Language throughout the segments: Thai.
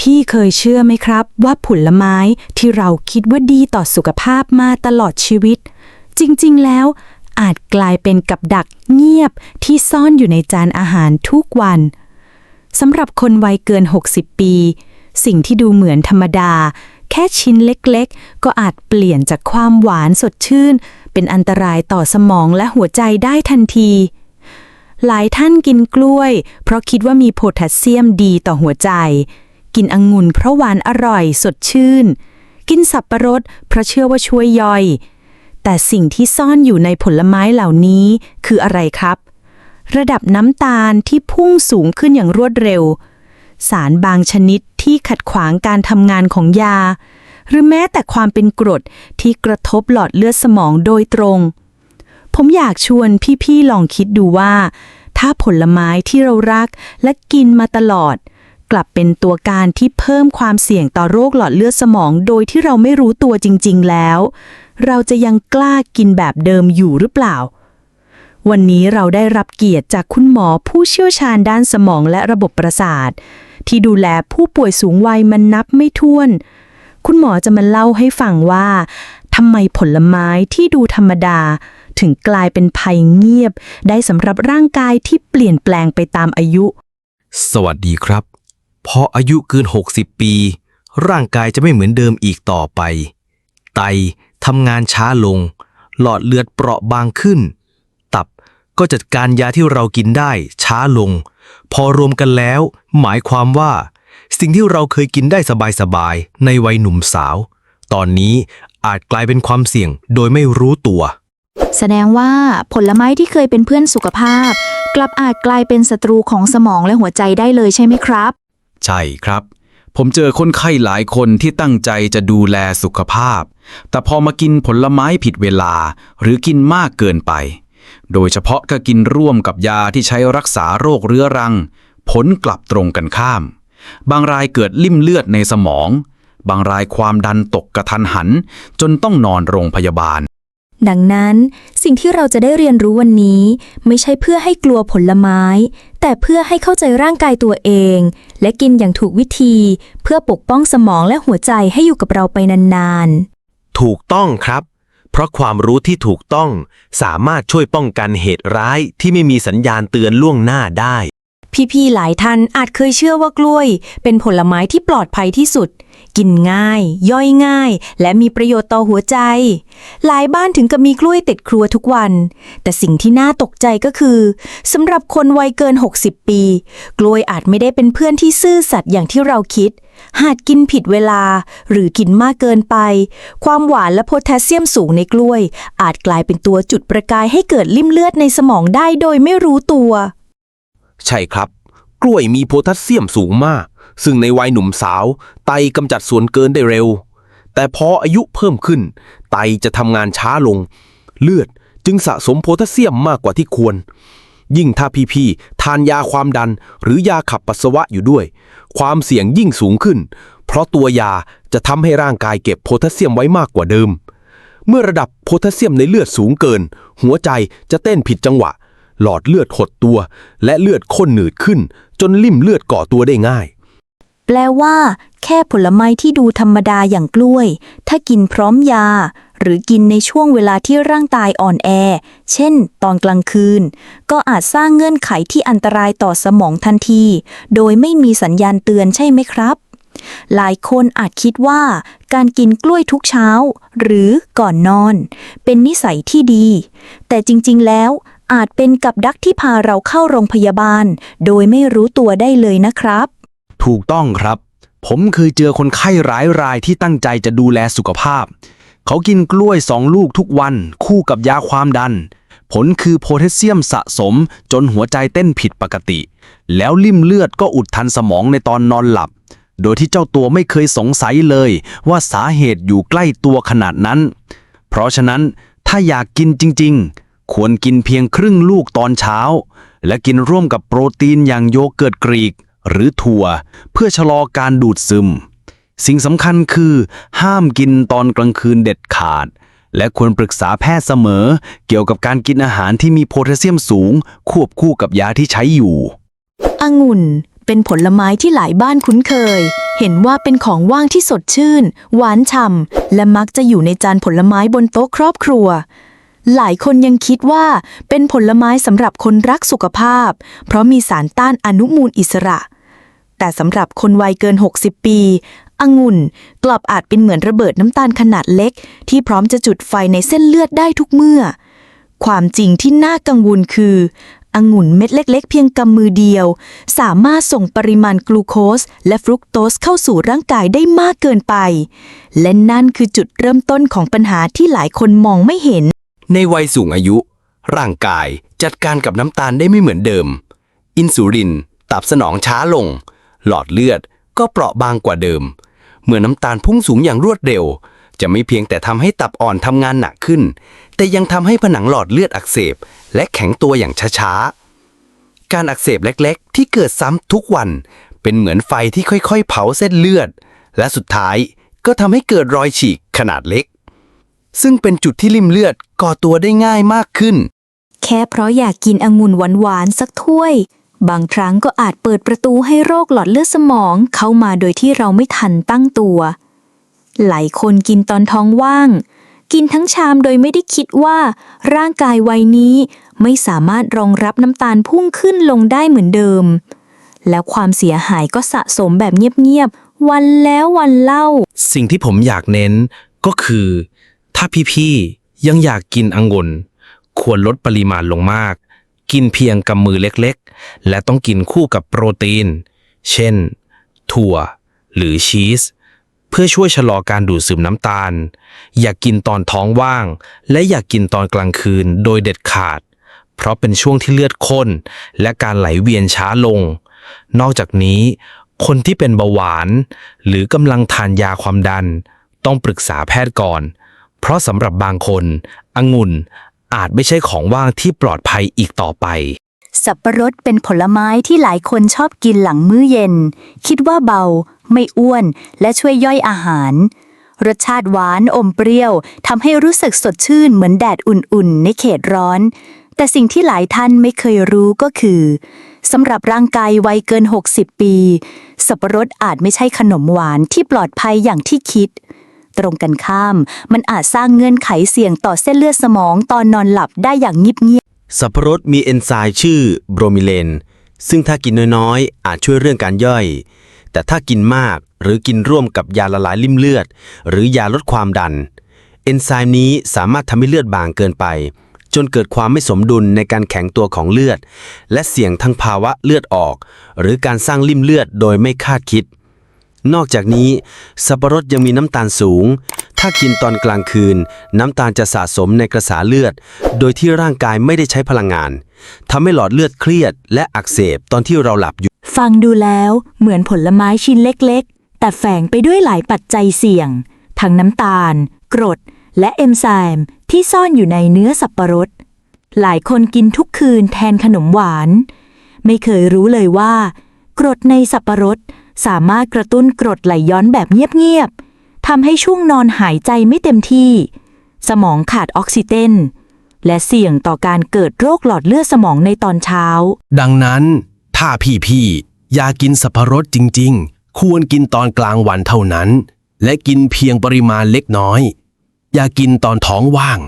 พี่ๆ เคยเชื่อไหมครับ ว่าผลไม้ที่เราคิดว่าดีต่อสุขภาพมาตลอดชีวิต จริงๆ แล้ว อาจกลายเป็นกับดักเงียบที่ซ่อนอยู่ในจานอาหารทุกวันสำหรับคนวัยเกิน 60 ปี สิ่งที่ดูเหมือนธรรมดา แค่ชิ้นเล็กๆ ก็อาจเปลี่ยนจากความหวานสดชื่น เป็นอันตรายต่อสมองและหัวใจได้ทันทีหลายท่านกินกล้วย เพราะคิดว่ามีโพแทสเซียมดีต่อหัวใจ กินองุ่นเพราะหวานอร่อยสดชื่น กินสับประรดเพราะเชื่อว่าช่วยย่อย แต่สิ่งที่ซ่อนอยู่ในผลไม้เหล่านี้คืออะไรครับ ระดับน้ำตาลที่พุ่งสูงขึ้นอย่างรวดเร็ว สารบางชนิดที่ขัดขวางการทำงานของยา หรือแม้แต่ความเป็นกรดที่กระทบหลอดเลือดสมองโดยตรง ผมอยากชวนพี่ๆลองคิดดูว่าถ้าผลไม้ที่เรารักและกินมาตลอด กลับเป็นตัวการที่เพิ่มความเสี่ยงต่อโรคหลอดเลือดสมอง โดยที่เราไม่รู้ตัวจริง ๆ แล้ว เราจะยังกล้ากินแบบเดิมอยู่หรือเปล่า วันนี้เราได้รับเกียรติจากคุณหมอผู้เชี่ยวชาญด้านสมองและระบบประสาท ที่ดูแลผู้ป่วยสูงวัยมันนับไม่ถ้วน คุณหมอจะมาเล่าให้ฟังว่าทำไมผลไม้ที่ดูธรรมดา ถึงกลายเป็นภัยเงียบ ได้สำหรับร่างกายที่เปลี่ยนแปลงไปตามอายุ สวัสดีครับ พออายุเกิน 60 ปี ร่างกายจะไม่เหมือนเดิมอีกต่อไป ไตทำงานช้าลง หลอดเลือดเปราะบางขึ้น ตับก็จัดการยาที่เรากินได้ช้าลง พอรวมกันแล้ว หมายความว่า สิ่งที่เราเคยกินได้สบายๆในวัยหนุ่มสาว ตอนนี้อาจกลายเป็นความเสี่ยงโดยไม่รู้ตัว แสดงว่าผลไม้ที่เคยเป็นเพื่อนสุขภาพ กลับอาจกลายเป็นศัตรูของสมองและหัวใจได้เลยใช่ไหมครับ ใช่ครับ ผมเจอคนไข้หลายคนที่ตั้งใจจะดูแลสุขภาพ แต่พอมากินผลไม้ผิดเวลา หรือกินมากเกินไป โดยเฉพาะก็กินร่วมกับยาที่ใช้รักษาโรคเรื้อรัง ผลกลับตรงกันข้าม บางรายเกิดลิ่มเลือดในสมอง บางรายความดันตกกระทันหัน จนต้องนอนโรงพยาบาลดังนั้นสิ่งที่เราจะได้เรียนรู้วันนี้ ไม่ใช่เพื่อให้กลัวผลไม้ แต่เพื่อให้เข้าใจร่างกายตัวเอง และกินอย่างถูกวิธี เพื่อปกป้องสมองและหัวใจให้อยู่กับเราไปนานๆถูกต้องครับ เพราะความรู้ที่ถูกต้องสามารถช่วยป้องกันเหตุร้ายที่ไม่มีสัญญาณเตือนล่วงหน้าได้พี่ๆหลายท่านอาจเคยเชื่อว่ากล้วย เป็นผลไม้ที่ปลอดภัยที่สุด กินง่าย ย่อยง่าย และมีประโยชน์ต่อหัวใจ หลายบ้านถึงกับมีกล้วยติดครัวทุกวัน แต่สิ่งที่น่าตกใจก็คือสำหรับคนวัยเกิน 60 ปี กล้วยอาจไม่ได้เป็นเพื่อนที่ซื่อสัตย์อย่างที่เราคิด หากกินผิดเวลา หรือกินมากเกินไป ความหวานและโพแทสเซียมสูงในกล้วย อาจกลายเป็นตัวจุดประกายให้เกิดลิ่มเลือดในสมองได้โดยไม่รู้ตัว ใช่ครับ กล้วยมีโพแทสเซียมสูงมาก ซึ่งในวัยหนุ่มสาว ไตกำจัดส่วนเกินได้เร็ว แต่พออายุเพิ่มขึ้น ไตจะทำงานช้าลง เลือดจึงสะสมโพแทสเซียมมากกว่าที่ควร ยิ่งถ้าพี่ๆทานยาความดันหรือยาขับปัสสาวะอยู่ด้วย ความเสี่ยงยิ่งสูงขึ้น เพราะตัวยาจะทำให้ร่างกายเก็บโพแทสเซียมไว้มากกว่าเดิม เมื่อระดับโพแทสเซียมในเลือดสูงเกิน หัวใจจะเต้นผิดจังหวะหลอดเลือดหดตัว และเลือดข้นหนืดขึ้น จนลิ่มเลือดก่อตัวได้ง่าย แปลว่า แค่ผลไม้ที่ดูธรรมดาอย่างกล้วย ถ้ากินพร้อมยา หรือกินในช่วงเวลาที่ร่างกายอ่อนแอ เช่น ตอนกลางคืน ก็อาจสร้างเงื่อนไขที่อันตรายต่อสมองทันที โดยไม่มีสัญญาณเตือนใช่ไหมครับ หลายคนอาจคิดว่า การกินกล้วยทุกเช้า หรือก่อนนอน เป็นนิสัยที่ดี แต่จริงๆ แล้วอาจเป็นกับดักที่พาเราเข้าโรงพยาบาล โดยไม่รู้ตัวได้เลยนะครับ ถูกต้องครับ ผมเคยเจอคนไข้หลายรายที่ตั้งใจจะดูแลสุขภาพ เขากินกล้วยสองลูกทุกวัน คู่กับยาความดัน ผลคือโพแทสเซียมสะสมจนหัวใจเต้นผิดปกติ แล้วลิ่มเลือดก็อุดทันสมองในตอนนอนหลับ โดยที่เจ้าตัวไม่เคยสงสัยเลย ว่าสาเหตุอยู่ใกล้ตัวขนาดนั้น เพราะฉะนั้นถ้าอยากกินจริง ๆ ควรกินเพียงครึ่งลูกตอนเช้า และกินร่วมกับโปรตีนอย่างโยเกิร์ตกรีก หรือถั่ว เพื่อชะลอการดูดซึม สิ่งสำคัญคือ ห้ามกินตอนกลางคืนเด็ดขาด และควรปรึกษาแพทย์เสมอ เกี่ยวกับการกินอาหารที่มีโพแทสเซียมสูง ควบคู่กับยาที่ใช้อยู่ องุ่นเป็นผลไม้ที่หลายบ้านคุ้นเคย เห็นว่าเป็นของว่างที่สดชื่น หวานฉ่ำและมักจะอยู่ในจานผลไม้บนโต๊ะครอบครัว หลายคนยังคิดว่าเป็นผลไม้สำหรับคนรักสุขภาพ เพราะมีสารต้านอนุมูลอิสระ แต่สำหรับคนวัยเกิน 60 ปีองุ่นกลับอาจเป็นเหมือนระเบิดน้ำตาลขนาดเล็ก ที่พร้อมจะจุดไฟในเส้นเลือดได้ทุกเมื่อ ความจริงที่น่ากังวลคือองุ่นเม็ดเล็ก ๆ เพียงกำมือเดียว สามารถส่งปริมาณกลูโคส และฟรุกโตสเข้าสู่ร่างกายได้มากเกินไป และนั่นคือจุดเริ่มต้นของปัญหาที่หลายคนมองไม่เห็น ในวัยสูงอายุ ร่างกายจัดการกับน้ำตาลได้ไม่เหมือนเดิม อินซูลินตอบสนองช้าลง หลอดเลือดก็เปราะบางกว่าเดิม เมื่อน้ำตาลพุ่งสูงอย่างรวดเร็ว จะไม่เพียงแต่ทำให้ตับอ่อนทำงานหนักขึ้น แต่ยังทำให้ผนังหลอดเลือดอักเสบ และแข็งตัวอย่างช้าๆ การอักเสบเล็กๆ ที่เกิดซ้ำทุกวัน เป็นเหมือนไฟที่ค่อยๆ เผาเส้นเลือด และสุดท้ายก็ทำให้เกิดรอยฉีกขนาดเล็ก ซึ่งเป็นจุดที่ริมเลือดก่อตัวได้ง่ายมากขึ้น แค่เพราะอยากกินองุ่นหวานๆสักถ้วย บางครั้งก็อาจเปิดประตูให้โรคหลอดเลือดสมองเข้ามาโดยที่เราไม่ทันตั้งตัว หลายคนกินตอนท้องว่าง กินทั้งชามโดยไม่ได้คิดว่า ร่างกายวัยนี้ไม่สามารถรองรับน้ำตาลพุ่งขึ้นลงได้เหมือนเดิม แล้วความเสียหายก็สะสมแบบเงียบๆ วันแล้ววันเล่า สิ่งที่ผมอยากเน้นก็คือ ถ้าพี่ๆ ยังอยากกินองุ่นควรลดปริมาณลงมาก กินเพียงกำมือเล็กๆ และต้องกินคู่กับโปรตีน เช่น ถั่ว หรือชีส เพื่อช่วยชะลอการดูดซึมน้ำตาล อย่ากกินตอนท้องว่าง และอย่ากกินตอนกลางคืนโดยเด็ดขาด เพราะเป็นช่วงที่เลือดข้น และการไหลเวียนช้าลง นอกจากนี้ คนที่เป็นเบาหวาน หรือกำลังทานยาความดัน ต้องปรึกษาแพทย์ก่อน เพราะสำหรับบางคน องุ่นอาจไม่ใช่ของว่างที่ปลอดภัยอีกต่อไป สับปะรดเป็นผลไม้ที่หลายคนชอบกินหลังมื้อเย็น คิดว่าเบา ไม่อ้วน และช่วยย่อยอาหาร รสชาติหวานอมเปรี้ยวทำให้รู้สึกสดชื่นเหมือนแดดอุ่นๆ ในเขตร้อน แต่สิ่งที่หลายท่านไม่เคยรู้ก็คือสำหรับร่างกายวัยเกิน 60 ปี สับปะรดอาจไม่ใช่ขนมหวานที่ปลอดภัยอย่างที่คิดตรงกันข้าม มันอาจสร้างเงื่อนไขเสี่ยงต่อเส้นเลือดสมองตอนนอนหลับได้อย่างเงียบ สับปะรดมีเอนไซม์ชื่อโบรมิเลน ซึ่งถ้ากินน้อยๆ อาจช่วยเรื่องการย่อย แต่ถ้ากินมากหรือกินร่วมกับยาละลายริ่มเลือด หรือยาลดความดัน เอนไซม์นี้สามารถทำให้เลือดบางเกินไป จนเกิดความไม่สมดุลในการแข็งตัวของเลือด และเสี่ยงทั้งภาวะเลือดออก หรือการสร้างริ่มเลือดโดยไม่คาดคิด นอกจากนี้ สับปะรดยังมีน้ำตาลสูง ถ้ากินตอนกลางคืน น้ำตาลจะสะสมในกระแสเลือด โดยที่ร่างกายไม่ได้ใช้พลังงานทำให้หลอดเลือดเครียด และอักเสบตอนที่เราหลับอยู่ ฟังดูแล้วเหมือนผลไม้ชิ้นเล็กๆ แต่แฝงไปด้วยหลายปัจจัยเสี่ยง ทั้งน้ำตาล กรด และเอนไซม์ที่ซ่อนอยู่ในเนื้อสับปะรด หลายคนกินทุกคืนแทนขนมหวาน ไม่เคยรู้เลยว่า กรดในสับปะรดสามารถกระตุ้นกรดไหลย้อนแบบเงียบๆ ทำให้ช่วงนอนหายใจไม่เต็มที่ สมองขาดออกซิเจนและเสี่ยงต่อการเกิดโรคหลอดเลือดสมองในตอนเช้า ดังนั้น ถ้าพี่ๆอยากกินสับปะรดจริง ๆ ควรกินตอนกลางวันเท่านั้น และกินเพียงปริมาณเล็กน้อย อย่ากินตอนท้องว่าง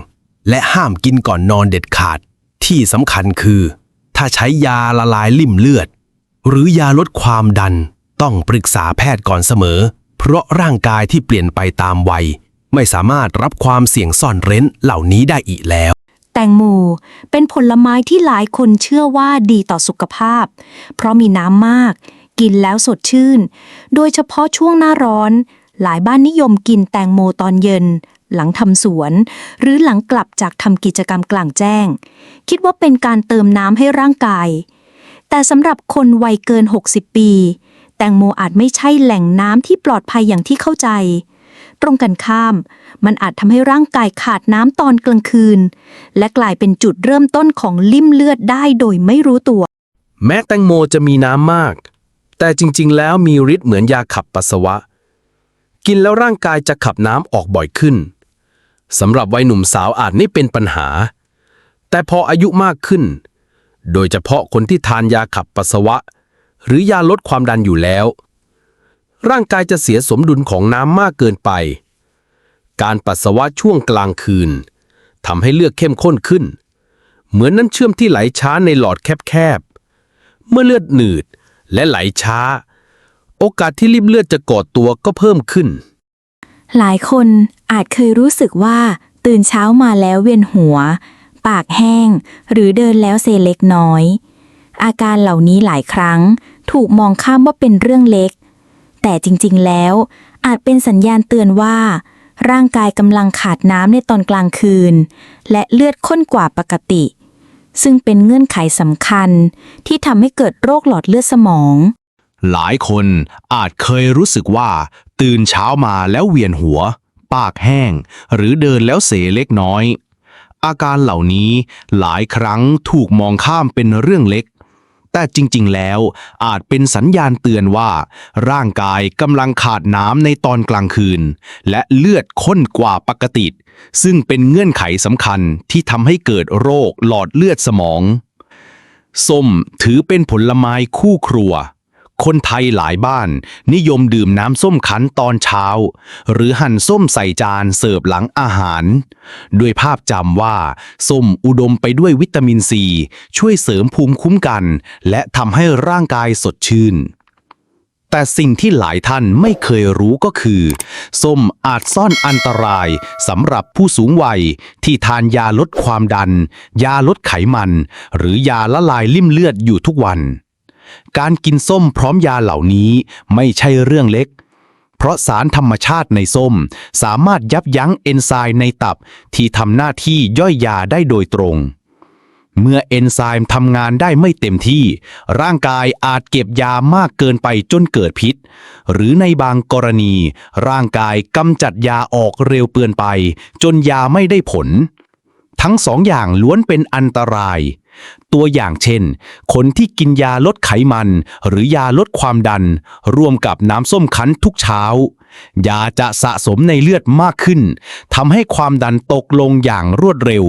และห้ามกินก่อนนอนเด็ดขาด ที่สำคัญคือ ถ้าใช้ยาละลายลิ่มเลือด หรือยาลดความดันต้องปรึกษาแพทย์ก่อนเสมอ เพราะร่างกายที่เปลี่ยนไปตามวัย ไม่สามารถรับความเสี่ยงซ่อนเร้นเหล่านี้ได้อีกแล้ว แตงโมเป็นผลไม้ที่หลายคนเชื่อว่าดีต่อสุขภาพ เพราะมีน้ำมาก กินแล้วสดชื่น โดยเฉพาะช่วงหน้าร้อน หลายบ้านนิยมกินแตงโมตอนเย็น หลังทำสวน หรือหลังกลับจากทำกิจกรรมกลางแจ้ง คิดว่าเป็นการเติมน้ำให้ร่างกาย แต่สำหรับคนวัยเกิน 60 ปี แตงโมอาจไม่ใช่แหล่งน้ำที่ปลอดภัยอย่างที่เข้าใจ ตรงกันข้าม มันอาจทำให้ร่างกายขาดน้ำตอนกลางคืน และกลายเป็นจุดเริ่มต้นของลิ่มเลือดได้โดยไม่รู้ตัว แม้แตงโมจะมีน้ำมาก แต่จริงๆ แล้วมีฤทธิ์เหมือนยาขับปัสสาวะ กินแล้วร่างกายจะขับน้ำออกบ่อยขึ้นสำหรับวัยหนุ่มสาวอาจไม่เป็นปัญหา แต่พออายุมากขึ้น โดยเฉพาะคนที่ทานยาขับปัสสาวะ หรือยาลดความดันอยู่แล้ว ร่างกายจะเสียสมดุลของน้ำมากเกินไป การปัสสาวะช่วงกลางคืนทำให้เลือดเข้มข้นขึ้น เหมือนน้ำเชื่อมที่ไหลช้าในหลอดแคบๆ เมื่อเลือดหนืดและไหลช้า โอกาสที่ริบเลือดจะก่อตัวก็เพิ่มขึ้น หลายคนอาจเคยรู้สึกว่าตื่นเช้ามาแล้วเวียนหัว ปากแห้ง หรือเดินแล้วเซเล็กน้อย อาการเหล่านี้หลายครั้ง ถูกมองข้ามว่าเป็นเรื่องเล็ก แต่จริงๆแล้ว อาจเป็นสัญญาณเตือนว่า ร่างกายกำลังขาดน้ำในตอนกลางคืน และเลือดข้นกว่าปกติ ซึ่งเป็นเงื่อนไขสำคัญที่ทำให้เกิดโรคหลอดเลือดสมอง หลายคนอาจเคยรู้สึกว่า ตื่นเช้ามาแล้วเวียนหัว ปากแห้ง หรือเดินแล้วเสเล็กน้อย อาการเหล่านี้หลายครั้งถูกมองข้ามเป็นเรื่องเล็ก แต่จริง ๆ แล้ว อาจเป็นสัญญาณเตือนว่า ร่างกายกำลังขาดน้ำในตอนกลางคืน และเลือดข้นกว่าปกติ ซึ่งเป็นเงื่อนไขสำคัญที่ทำให้เกิดโรคหลอดเลือดสมอง ส้มถือเป็นผลไม้คู่ครัว คนไทยหลายบ้าน นิยมดื่มน้ำส้มคั้นตอนเช้า หรือหั่นส้มใส่จานเสิร์ฟหลังอาหาร ด้วยภาพจำว่า ส้มอุดมไปด้วยวิตามินซี ช่วยเสริมภูมิคุ้มกัน และทำให้ร่างกายสดชื่น แต่สิ่งที่หลายท่านไม่เคยรู้ก็คือ ส้มอาจซ่อนอันตรายสำหรับผู้สูงวัยที่ทานยาลดความดัน ยาลดไขมัน หรือยาละลายลิ่มเลือดอยู่ทุกวัน การกินส้มพร้อมยาเหล่านี้ไม่ใช่เรื่องเล็ก เพราะสารธรรมชาติในส้ม สามารถยับยั้งเอนไซม์ในตับที่ทำหน้าที่ย่อยยาได้โดยตรง เมื่อเอนไซม์ทำงานได้ไม่เต็มที่ ร่างกายอาจเก็บยามากเกินไปจนเกิดพิษ หรือในบางกรณี ร่างกายกำจัดยาออกเร็วเกินไป จนยาไม่ได้ผล ทั้งสองอย่างล้วนเป็นอันตราย ตัวอย่างเช่น คนที่กินยาลดไขมัน หรือยาลดความดัน ร่วมกับน้ำส้มคั้นทุกเช้า ยาจะสะสมในเลือดมากขึ้นทำให้ความดันตกลงอย่างรวดเร็ว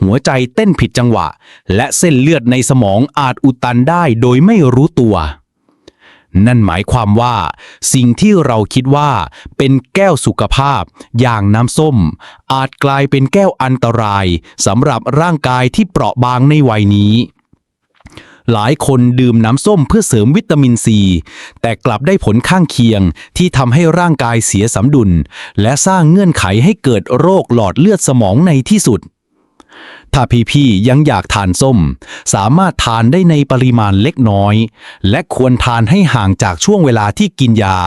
หัวใจเต้นผิดจังหวะ และเส้นเลือดในสมองอาจอุดตันได้โดยไม่รู้ตัว นั่นหมายความว่า สิ่งที่เราคิดว่าเป็นแก้วสุขภาพ อย่างน้ำส้ม อาจกลายเป็นแก้วอันตรายสำหรับร่างกายที่เปราะบางในวัยนี้หลายคนดื่มน้ำส้มเพื่อเสริมวิตามินซี แต่กลับได้ผลข้างเคียงที่ทำให้ร่างกายเสียสมดุล และสร้างเงื่อนไขให้เกิดโรคหลอดเลือดสมองในที่สุด ถ้าพี่ๆยังอยากทานส้ม สามารถทานได้ในปริมาณเล็กน้อย และควรทานให้ห่างจากช่วงเวลาที่กินยา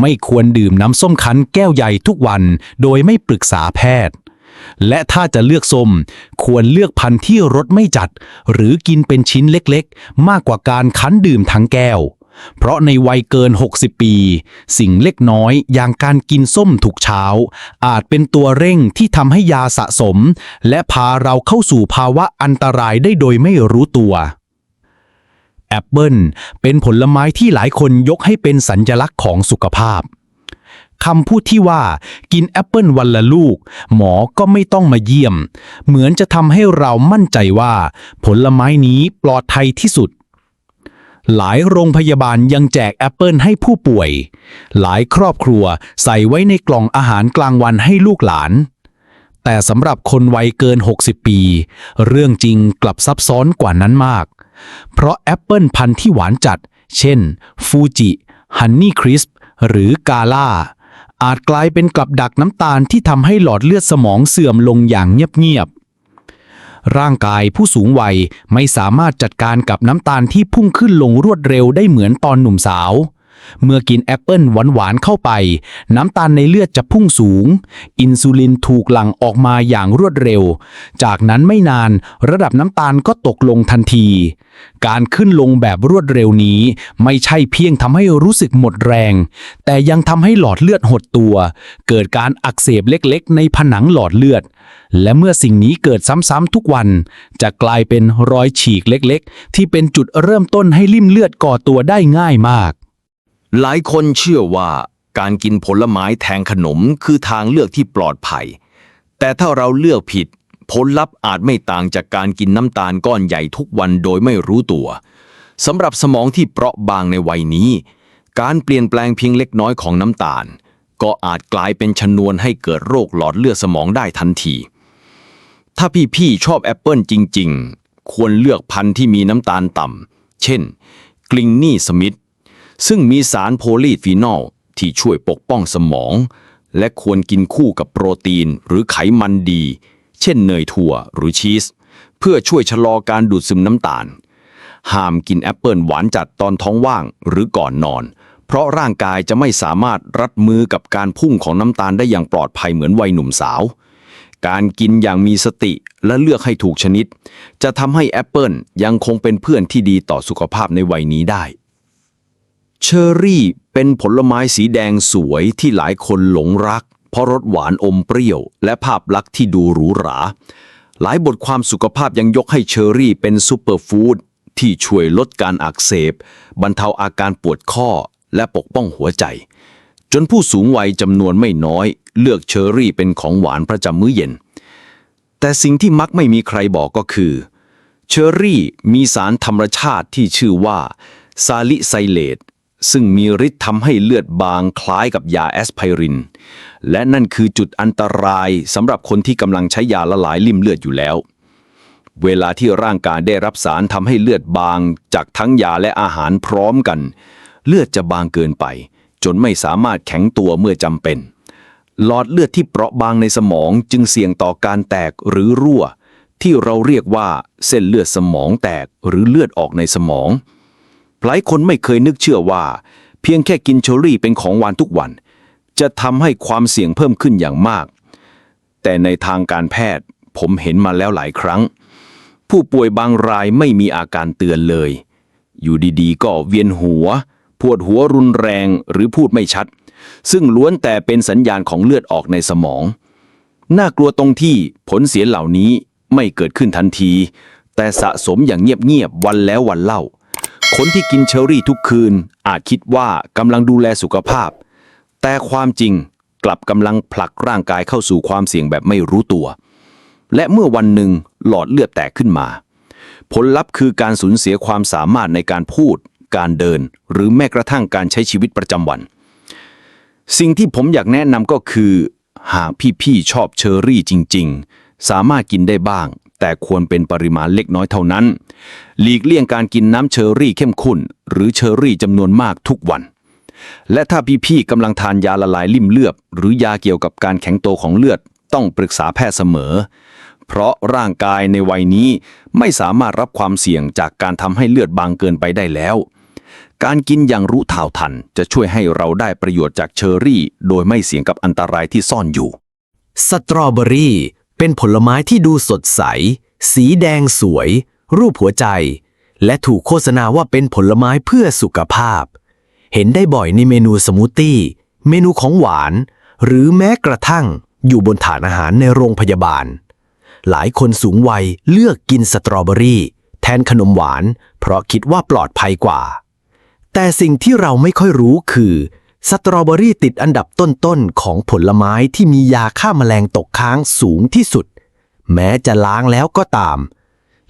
ไม่ควรดื่มน้ำส้มคั้นแก้วใหญ่ทุกวัน โดยไม่ปรึกษาแพทย์ และถ้าจะเลือกส้ม ควรเลือกพันธุ์ที่รสไม่จัด หรือกินเป็นชิ้นเล็กๆ มากกว่าการคั้นดื่มทั้งแก้ว เพราะในวัยเกิน 60 ปี สิ่งเล็กน้อยอย่างการกินส้มทุกเช้า อาจเป็นตัวเร่งที่ทำให้ยาสะสม และพาเราเข้าสู่ภาวะอันตรายได้โดยไม่รู้ตัวแอปเปิลเป็นผลไม้ที่หลายคนยกให้เป็นสัญญลักษณ์ของสุขภาพคำพูดที่ว่ากินแอปเปิลวันละลูก หมอก็ไม่ต้องมาเยี่ยม เหมือนจะทำให้เรามั่นใจว่า ผลไม้นี้ปลอดภัยที่สุด หลายโรงพยาบาลยังแจกแอปเปิลให้ผู้ป่วย หลายครอบครัวใส่ไว้ในกล่องอาหารกลางวันให้ลูกหลาน แต่สำหรับคนวัยเกิน 60 ปี เรื่องจริงกลับซับซ้อนกว่านั้นมาก เพราะแอปเปิลพันธุ์ที่หวานจัด เช่น ฟูจิฮันนี่คริสปหรือกาล่า อาจกลายเป็นกับดักน้ำตาลที่ทำให้หลอดเลือดสมองเสื่อมลงอย่างเงียบๆ ร่างกายผู้สูงวัยไม่สามารถจัดการกับน้ำตาลที่พุ่งขึ้นลงรวดเร็วได้เหมือนตอนหนุ่มสาว เมื่อกินแอปเปิลหวานๆเข้าไป น้ำตาลในเลือดจะพุ่งสูง อินซูลินถูกหลั่งออกมาอย่างรวดเร็ว จากนั้นไม่นานระดับน้ำตาลก็ตกลงทันที การขึ้นลงแบบรวดเร็วนี้ ไม่ใช่เพียงทำให้รู้สึกหมดแรง แต่ยังทำให้หลอดเลือดหดตัว เกิดการอักเสบเล็กๆ ในผนังหลอดเลือด และเมื่อสิ่งนี้เกิดซ้ำๆทุกวัน จะกลายเป็นรอยฉีกเล็กๆ ที่เป็นจุดเริ่มต้นให้ลิ่มเลือดก่อตัวได้ง่ายมาก หลายคนเชื่อว่าการกินผลไม้แทนขนมคือทางเลือกที่ปลอดภัย แต่ถ้าเราเลือกผิด ผลลัพธ์อาจไม่ต่างจากการกินน้ำตาลก้อนใหญ่ทุกวันโดยไม่รู้ตัวสำหรับสมองที่เปราะบางในวัยนี้ การเปลี่ยนแปลงเพียงเล็กน้อยของน้ำตาล ก็อาจกลายเป็นชนวนให้เกิดโรคหลอดเลือดสมองได้ทันที ถ้าพี่ๆชอบแอปเปิลจริง ๆ ควรเลือกพันธุ์ที่มีน้ำตาลต่ำ เช่น กลิงนี่สมิธ ซึ่งมีสารโพลีฟีนอลที่ช่วยปกป้องสมอง และควรกินคู่กับโปรตีนหรือไขมันดี เช่นเนยถั่วหรือชีส เพื่อช่วยชะลอการดูดซึมน้ำตาล ห้ามกินแอปเปิลหวานจัดตอนท้องว่างหรือก่อนนอน เพราะร่างกายจะไม่สามารถรัดมือกับการพุ่งของน้ำตาลได้อย่างปลอดภัยเหมือนวัยหนุ่มสาว การกินอย่างมีสติและเลือกให้ถูกชนิด จะทำให้แอปเปิลยังคงเป็นเพื่อนที่ดีต่อสุขภาพในวัยนี้ได้ เชอร์รี่เป็นผลไม้สีแดงสวยที่หลายคนหลงรัก เพราะรสหวานอมเปรี้ยว และภาพลักษณ์ที่ดูหรูหรา หลายบทความสุขภาพยังยกให้เชอร์รี่เป็นซูเปอร์ฟู้ดที่ช่วยลดการอักเสบ บรรเทาอาการปวดข้อและปกป้องหัวใจ จนผู้สูงวัยจำนวนไม่น้อย เลือกเชอร์รี่เป็นของหวานประจำมื้อเย็น แต่สิ่งที่มักไม่มีใครบอกก็คือ เชอร์รี่มีสารธรรมชาติที่ชื่อว่าซาลิไซเลตซึ่งมีฤทธิ์ทำให้เลือดบางคล้ายกับยาแอสไพริน และนั่นคือจุดอันตรายสำหรับคนที่กำลังใช้ยาละลายลิ่มเลือดอยู่แล้ว เวลาที่ร่างกายได้รับสารทำให้เลือดบางจากทั้งยาและอาหารพร้อมกัน เลือดจะบางเกินไป จนไม่สามารถแข็งตัวเมื่อจำเป็น หลอดเลือดที่เปราะบางในสมองจึงเสี่ยงต่อการแตกหรือรั่ว ที่เราเรียกว่าเส้นเลือดสมองแตกหรือเลือดออกในสมอง หลายคนไม่เคยนึกเชื่อว่า เพียงแค่กินเชอรี่เป็นของหวานทุกวัน จะทำให้ความเสี่ยงเพิ่มขึ้นอย่างมาก แต่ในทางการแพทย์ผมเห็นมาแล้วหลายครั้ง ผู้ป่วยบางรายไม่มีอาการเตือนเลย อยู่ดีๆ ก็เวียนหัว ปวดหัวรุนแรงหรือพูดไม่ชัด ซึ่งล้วนแต่เป็นสัญญาณของเลือดออกในสมอง น่ากลัวตรงที่ผลเสียเหล่านี้ไม่เกิดขึ้นทันที แต่สะสมอย่างเงียบๆวันแล้ววันเล่า คนที่กินเชอรี่ทุกคืนอาจคิดว่ากำลังดูแลสุขภาพ แต่ความจริงกลับกำลังผลักร่างกายเข้าสู่ความเสี่ยงแบบไม่รู้ตัว และเมื่อวันหนึ่งหลอดเลือดแตกขึ้นมา ผลลัพธ์คือการสูญเสียความสามารถในการพูด การเดิน หรือแม้กระทั่งการใช้ชีวิตประจำวัน สิ่งที่ผมอยากแนะนำก็คือ หากพี่ๆชอบเชอรี่จริง ๆ สามารถกินได้บ้าง แต่ควรเป็นปริมาณเล็กน้อยเท่านั้น หลีกเลี่ยงการกินน้ำเชอรี่เข้มข้นหรือเชอรี่จำนวนมากทุกวันและถ้าพี่ๆกำลังทานยาละลายลิ่มเลือดหรือยาเกี่ยวกับการแข็งตัวของเลือด ต้องปรึกษาแพทย์เสมอ เพราะร่างกายในวัยนี้ไม่สามารถรับความเสี่ยงจากการทำให้เลือดบางเกินไปได้แล้ว การกินอย่างรู้เท่าทันจะช่วยให้เราได้ประโยชน์จากเชอรี่ โดยไม่เสี่ยงกับอันตรายที่ซ่อนอยู่ สตรอเบอรี่เป็นผลไม้ที่ดูสดใส สีแดงสวย รูปหัวใจ และถูกโฆษณาว่าเป็นผลไม้เพื่อสุขภาพ เห็นได้บ่อยในเมนูสมูทตี้ เมนูของหวาน หรือแม้กระทั่งอยู่บนถาดอาหารในโรงพยาบาล หลายคนสูงวัยเลือกกินสตรอเบอรี่ แทนขนมหวาน เพราะคิดว่าปลอดภัยกว่า แต่สิ่งที่เราไม่ค่อยรู้คือ สตรอเบอรี่ติดอันดับต้นๆ ของผลไม้ที่มียาฆ่าแมลงตกค้างสูงที่สุด แม้จะล้างแล้วก็ตาม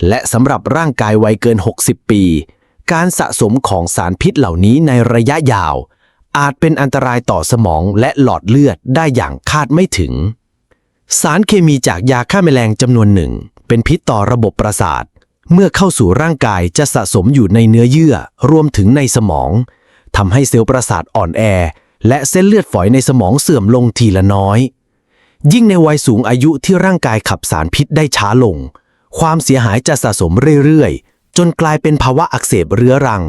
และสำหรับร่างกายวัยเกิน 60 ปี การสะสมของสารพิษเหล่านี้ในระยะยาว อาจเป็นอันตรายต่อสมองและหลอดเลือดได้อย่างคาดไม่ถึง สารเคมีจากยาฆ่าแมลงจำนวนหนึ่ง เป็นพิษต่อระบบประสาท เมื่อเข้าสู่ร่างกายจะสะสมอยู่ในเนื้อเยื่อรวมถึงในสมองทำให้เซลล์ประสาทอ่อนแอ และเส้นเลือดฝอยในสมองเสื่อมลงทีละน้อย ยิ่งในวัยสูงอายุที่ร่างกายขับสารพิษได้ช้าลง ความเสียหายจะสะสมเรื่อยๆ จนกลายเป็นภาวะอักเสบเรื้อรัง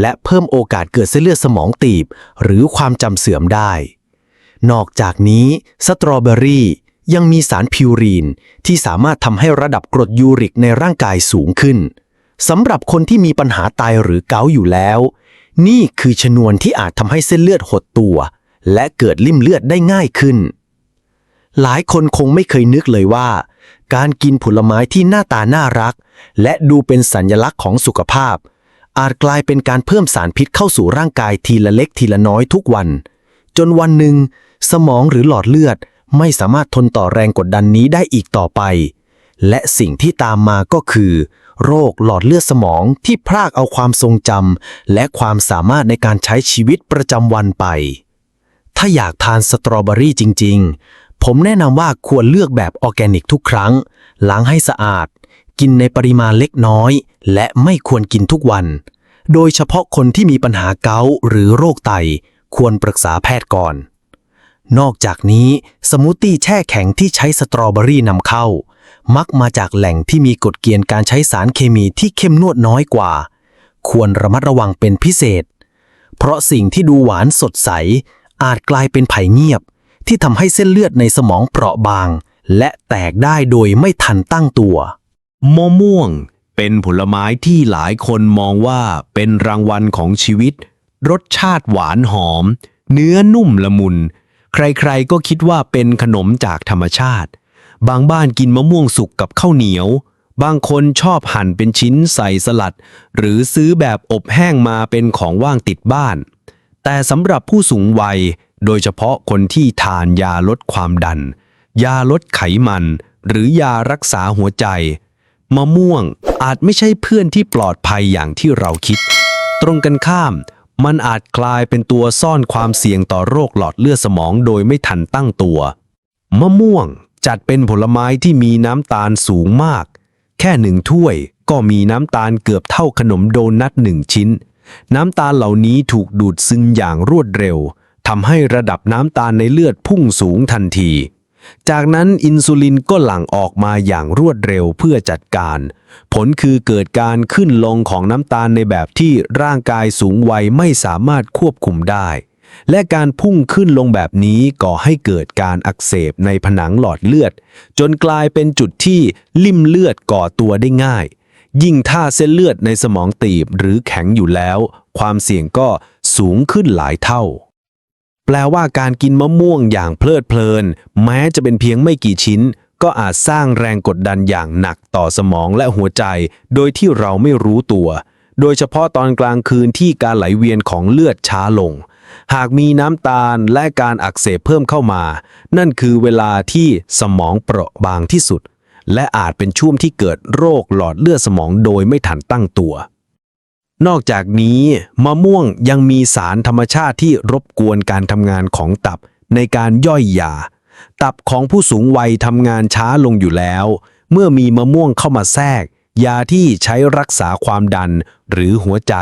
และเพิ่มโอกาสเกิดเส้นเลือดสมองตีบ หรือความจำเสื่อมได้ นอกจากนี้สตรอเบอรี่ ยังมีสารพิวรีนที่สามารถทำให้ระดับกรดยูริกในร่างกายสูงขึ้นสำหรับคนที่มีปัญหาไตหรือเกาอยู่แล้ว นี่คือชนวนที่อาจทำให้เส้นเลือดหดตัว และเกิดลิ่มเลือดได้ง่ายขึ้น หลายคนคงไม่เคยนึกเลยว่า การกินผลไม้ที่หน้าตาน่ารัก และดูเป็นสัญลักษณ์ของสุขภาพ อาจกลายเป็นการเพิ่มสารพิษเข้าสู่ร่างกายทีละเล็กทีละน้อยทุกวัน จนวันหนึ่งสมองหรือหลอดเลือด ไม่สามารถทนต่อแรงกดดันนี้ได้อีกต่อไป และสิ่งที่ตามมาก็คือ โรคหลอดเลือดสมองที่พรากเอาความทรงจำและความสามารถในการใช้ชีวิตประจำวันไป ถ้าอยากทานสตรอเบอรี่จริง ๆ ผมแนะนำว่าควรเลือกแบบออร์แกนิกทุกครั้ง ล้างให้สะอาด กินในปริมาณเล็กน้อย และไม่ควรกินทุกวัน โดยเฉพาะคนที่มีปัญหาเกาต์หรือโรคไต ควรปรึกษาแพทย์ก่อน นอกจากนี้สมูทตี้แช่แข็งที่ใช้สตรอเบอรี่นำเข้า มักมาจากแหล่งที่มีกฎเกณฑ์การใช้สารเคมีที่เข้มงวดน้อยกว่า ควรระมัดระวังเป็นพิเศษ เพราะสิ่งที่ดูหวานสดใส อาจกลายเป็นไผ่เงียบ ที่ทำให้เส้นเลือดในสมองเปราะบาง และแตกได้โดยไม่ทันตั้งตัวมะม่วงเป็นผลไม้ที่หลายคนมองว่าเป็นรางวัลของชีวิต รสชาติหวานหอม เนื้อนุ่มละมุน ใครๆก็คิดว่าเป็นขนมจากธรรมชาติ บางบ้านกินมะม่วงสุกกับข้าวเหนียว บางคนชอบหั่นเป็นชิ้นใส่สลัด หรือซื้อแบบอบแห้งมาเป็นของว่างติดบ้าน แต่สำหรับผู้สูงวัย โดยเฉพาะคนที่ทานยาลดความดัน ยาลดไขมัน หรือยารักษาหัวใจ มะม่วงอาจไม่ใช่เพื่อนที่ปลอดภัยอย่างที่เราคิด ตรงกันข้าม มันอาจกลายเป็นตัวซ่อนความเสี่ยงต่อโรคหลอดเลือดสมองโดยไม่ทันตั้งตัว มะม่วงจัดเป็นผลไม้ที่มีน้ำตาลสูงมาก แค่หนึ่งถ้วยก็มีน้ำตาลเกือบเท่าขนมโดนัทหนึ่งชิ้น น้ำตาลเหล่านี้ถูกดูดซึมอย่างรวดเร็วทำให้ระดับน้ำตาลในเลือดพุ่งสูงทันที จากนั้นอินซูลินก็หลั่งออกมาอย่างรวดเร็วเพื่อจัดการ ผลคือเกิดการขึ้นลงของน้ำตาลในแบบที่ร่างกายสูงวัยไม่สามารถควบคุมได้ และการพุ่งขึ้นลงแบบนี้ก่อให้เกิดการอักเสบในผนังหลอดเลือด จนกลายเป็นจุดที่ลิ่มเลือดก่อตัวได้ง่าย ยิ่งถ้าเส้นเลือดในสมองตีบหรือแข็งอยู่แล้ว ความเสี่ยงก็สูงขึ้นหลายเท่า แปลว่าการกินมะม่วงอย่างเพลิดเพลิน แม้จะเป็นเพียงไม่กี่ชิ้น ก็อาจสร้างแรงกดดันอย่างหนักต่อสมองและหัวใจ โดยที่เราไม่รู้ตัว โดยเฉพาะตอนกลางคืนที่การไหลเวียนของเลือดช้าลง หากมีน้ำตาลและการอักเสบเพิ่มเข้ามา นั่นคือเวลาที่สมองเปราะบางที่สุด และอาจเป็นช่วงที่เกิดโรคหลอดเลือดสมองโดยไม่ทันตั้งตัว นอกจากนี้มะม่วงยังมีสารธรรมชาติที่รบกวนการทำงานของตับในการย่อยยา ตับของผู้สูงวัยทำงานช้าลงอยู่แล้ว เมื่อมีมะม่วงเข้ามาแทรก ยาที่ใช้รักษาความดันหรือหัวใจ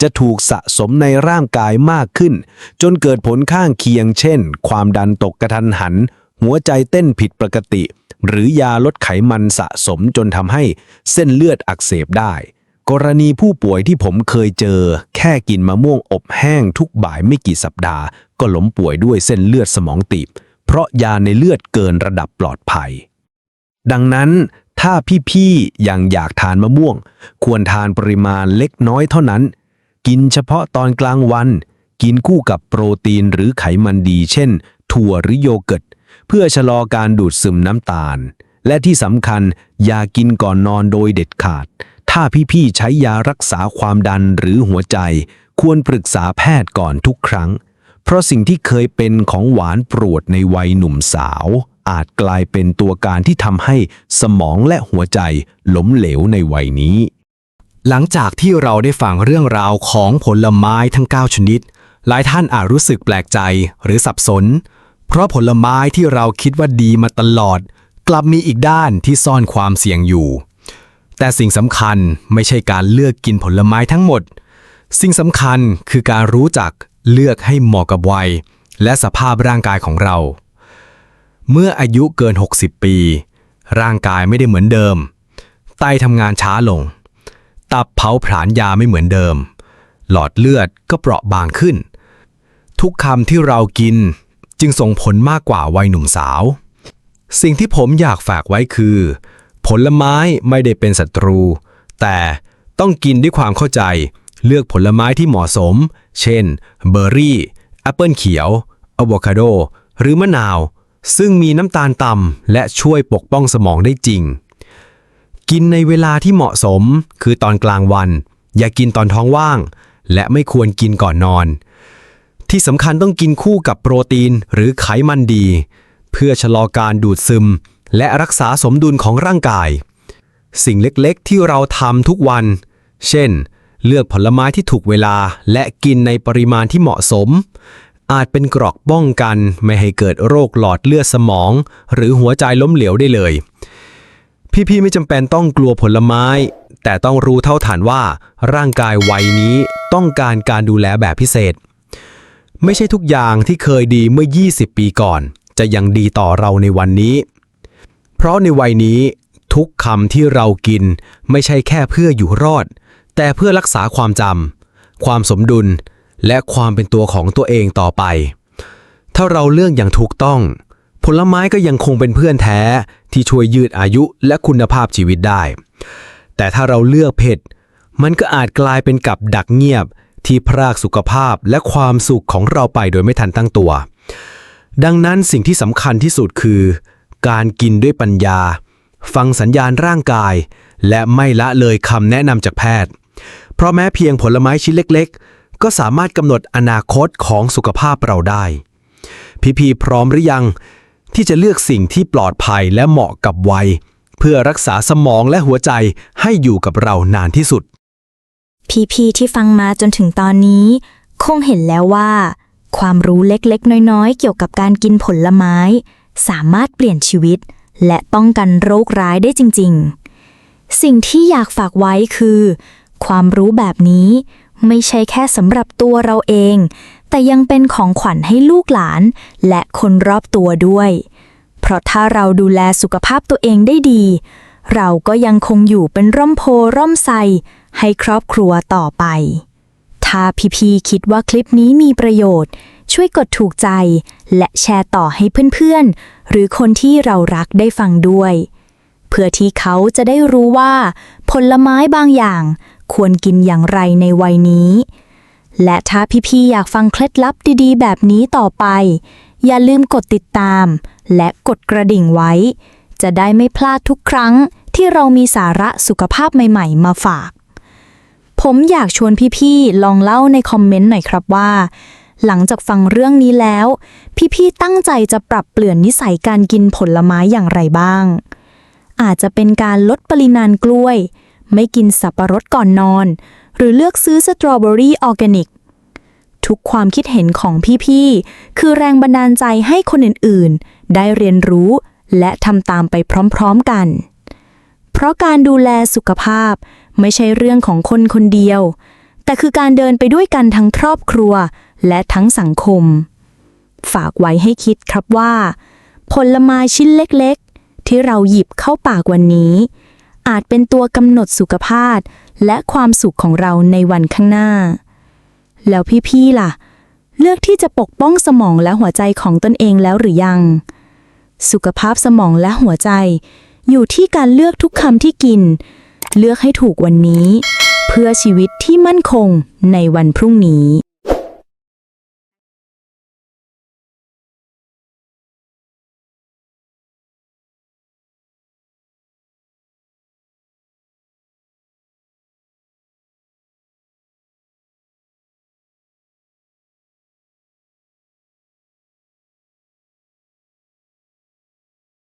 จะถูกสะสมในร่างกายมากขึ้น จนเกิดผลข้างเคียงเช่น ความดันตกกระทันหัน หัวใจเต้นผิดปกติ หรือยาลดไขมันสะสมจนทำให้เส้นเลือดอักเสบได้ กรณีผู้ป่วยที่ผมเคยเจอ แค่กินมะม่วงอบแห้งทุกบ่ายไม่กี่สัปดาห์ ก็ล้มป่วยด้วยเส้นเลือดสมองตีบ เพราะยาในเลือดเกินระดับปลอดภัย ดังนั้นถ้าพี่ๆยังอยากทานมะม่วง ควรทานปริมาณเล็กน้อยเท่านั้น กินเฉพาะตอนกลางวัน กินคู่กับโปรตีนหรือไขมันดี เช่น ถั่วหรือโยเกิร์ตเพื่อชะลอการดูดซึมน้ำตาล และที่สำคัญอย่ากินก่อนนอนโดยเด็ดขาด ถ้าพี่ๆใช้ยารักษาความดันหรือหัวใจ ควรปรึกษาแพทย์ก่อนทุกครั้ง เพราะสิ่งที่เคยเป็นของหวานโปรดในวัยหนุ่มสาว อาจกลายเป็นตัวการที่ทำให้สมองและหัวใจล้มเหลวในวัยนี้ หลังจากที่เราได้ฟังเรื่องราวของผลไม้ทั้ง 9 ชนิด หลายท่านอาจรู้สึกแปลกใจหรือสับสน เพราะผลไม้ที่เราคิดว่าดีมาตลอด กลับมีอีกด้านที่ซ่อนความเสี่ยงอยู่ แต่สิ่งสำคัญไม่ใช่การเลือกกินผลไม้ทั้งหมด สิ่งสำคัญคือการรู้จักเลือกให้เหมาะกับวัย และสภาพร่างกายของเรา เมื่ออายุเกิน 60 ปี ร่างกายไม่ได้เหมือนเดิม ไตทำงานช้าลง ตับเผาผลาญยาไม่เหมือนเดิม หลอดเลือดก็เปราะบางขึ้น ทุกคำที่เรากินจึงส่งผลมากกว่าวัยหนุ่มสาว สิ่งที่ผมอยากฝากไว้คือ ผลไม้ไม่ได้เป็นศัตรู แต่ต้องกินด้วยความเข้าใจ เลือกผลไม้ที่เหมาะสม เช่น เบอร์รี่แอปเปิลเขียวอะโวคาโด หรือมะนาว ซึ่งมีน้ำตาลต่ำและช่วยปกป้องสมองได้จริง กินในเวลาที่เหมาะสม คือตอนกลางวัน อย่ากินตอนท้องว่าง และไม่ควรกินก่อนนอน ที่สำคัญต้องกินคู่กับโปรตีนหรือไขมันดี เพื่อชะลอการดูดซึม และรักษาสมดุลของร่างกาย สิ่งเล็กๆ ที่เราทำทุกวัน เช่น เลือกผลไม้ที่ถูกเวลา และกินในปริมาณที่เหมาะสม อาจเป็นกรอกป้องกันไม่ให้เกิดโรคหลอดเลือดสมอง หรือหัวใจล้มเหลวได้เลย พี่ๆไม่จำเป็นต้องกลัวผลไม้ แต่ต้องรู้เท่าฐานว่า ร่างกายวัยนี้ต้องการการดูแลแบบพิเศษ ไม่ใช่ทุกอย่างที่เคยดีเมื่อ 20 ปีก่อน จะยังดีต่อเราในวันนี้ เพราะในวัยนี้ทุกคำที่เรากินไม่ใช่แค่เพื่ออยู่รอด แต่เพื่อรักษาความจำความสมดุล และความเป็นตัวของตัวเองต่อไป ถ้าเราเลือกอย่างถูกต้อง ผลไม้ก็ยังคงเป็นเพื่อนแท้ที่ช่วยยืดอายุและคุณภาพชีวิตได้ แต่ถ้าเราเลือกเผ็ด มันก็อาจกลายเป็นกับดักเงียบที่พรากสุขภาพและความสุขของเราไปโดยไม่ทันตั้งตัว ดังนั้นสิ่งที่สำคัญที่สุดคือ การกินด้วยปัญญา ฟังสัญญาณร่างกาย และไม่ละเลยคำแนะนำจากแพทย์ เพราะแม้เพียงผลไม้ชิ้นเล็ก ๆ ก็สามารถกำหนดอนาคตของสุขภาพเราได้ พี่พีพร้อมหรือยัง ที่จะเลือกสิ่งที่ปลอดภัยและเหมาะกับวัย เพื่อรักษาสมองและหัวใจให้อยู่กับเรานานที่สุด พี่ๆที่ฟังมาจนถึงตอนนี้ คงเห็นแล้วว่า ความรู้เล็กๆ น้อยๆ เกี่ยวกับการกินผลไม้ สามารถเปลี่ยนชีวิต และป้องกันโรคร้ายได้จริง ๆ สิ่งที่อยากฝากไว้คือ ความรู้แบบนี้ไม่ใช่แค่สำหรับตัวเราเอง แต่ยังเป็นของขวัญให้ลูกหลาน และคนรอบตัวด้วย เพราะถ้าเราดูแลสุขภาพตัวเองได้ดี เราก็ยังคงอยู่เป็นร่มโพร่มไทรให้ครอบครัวต่อไป ถ้าพี่ๆคิดว่าคลิปนี้มีประโยชน์ ช่วยกดถูกใจ และแชร์ต่อให้เพื่อนๆ หรือคนที่เรารักได้ฟังด้วย เพื่อที่เขาจะได้รู้ว่า ผลไม้บางอย่างควรกินอย่างไรในวัยนี้ และถ้าพี่ๆ อยากฟังเคล็ดลับดีๆ แบบนี้ต่อไป อย่าลืมกดติดตาม และกดกระดิ่งไว้ จะได้ไม่พลาดทุกครั้งที่เรามีสาระสุขภาพใหม่ๆ มาฝาก ผมอยากชวนพี่ๆ ลองเล่าในคอมเมนต์หน่อยครับว่า หลังจากฟังเรื่องนี้แล้ว พี่ๆตั้งใจจะปรับเปลี่ยนนิสัยการกินผลไม้อย่างไรบ้าง อาจจะเป็นการลดปริมาณกล้วย ไม่กินสับปะรดก่อนนอน หรือเลือกซื้อสตรอเบอรี่ออร์แกนิก ทุกความคิดเห็นของพี่ๆ คือแรงบันดาลใจให้คนอื่นๆ ได้เรียนรู้และทำตามไปพร้อมๆกัน เพราะการดูแลสุขภาพไม่ใช่เรื่องของคนคนเดียว แต่คือการเดินไปด้วยกันทั้งครอบครัว และทั้งสังคม ฝากไว้ให้คิดครับว่า ผลไม้ชิ้นเล็กๆ ที่เราหยิบเข้าปากวันนี้ อาจเป็นตัวกำหนดสุขภาพและความสุขของเราในวันข้างหน้า แล้วพี่ๆล่ะ เลือกที่จะปกป้องสมองและหัวใจของตนเองแล้วหรือยัง สุขภาพสมองและหัวใจ อยู่ที่การเลือกทุกคำที่กิน เลือกให้ถูกวันนี้ เพื่อชีวิตที่มั่นคงในวันพรุ่งนี้